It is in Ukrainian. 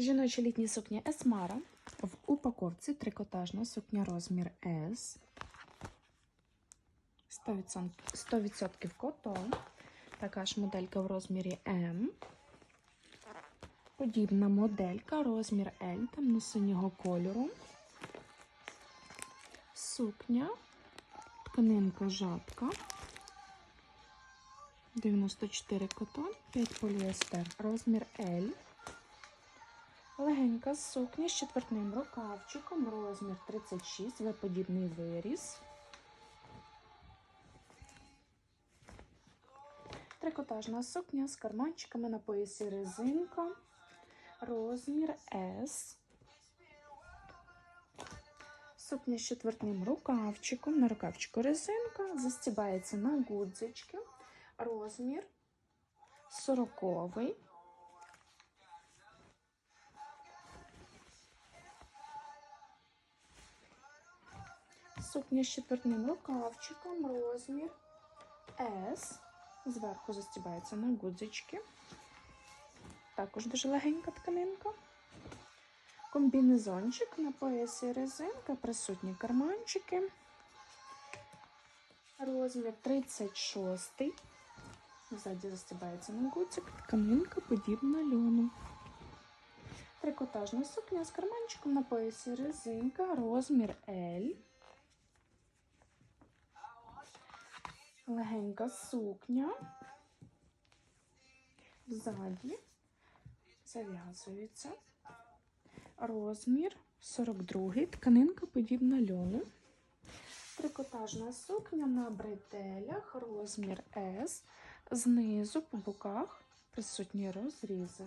Жіноча літня сукня Есмара. В упаковці трикотажна сукня розмір S. 100%, 100% котон. Така ж моделька в розмірі М. Подібна моделька, розмір L, темно-синього кольору. Сукня, тканинка жатка. 94 котон, 5 поліестер, розмір L. Легенька сукня з четвертним рукавчиком, розмір 36, веподібний виріз. Трикотажна сукня з карманчиками на поясі резинка, розмір S. Сукня з четвертним рукавчиком, на рукавчику резинка, застібається на гудзички, розмір 40. Сукня з четвертним рукавчиком, розмір S. Зверху застібається на гудзички. Також дуже легенька тканинка. Комбінезончик на поясі резинка, присутні карманчики. Розмір 36. Ззаді застібається на гудзик, тканинка подібна льону. Трикотажна сукня з карманчиком на поясі резинка, розмір L. Легенька сукня. Ззаді зав'язується. Розмір 42, тканинка подібна льону. Трикотажна сукня на бретелях, розмір S. Знизу по боках присутні розрізи.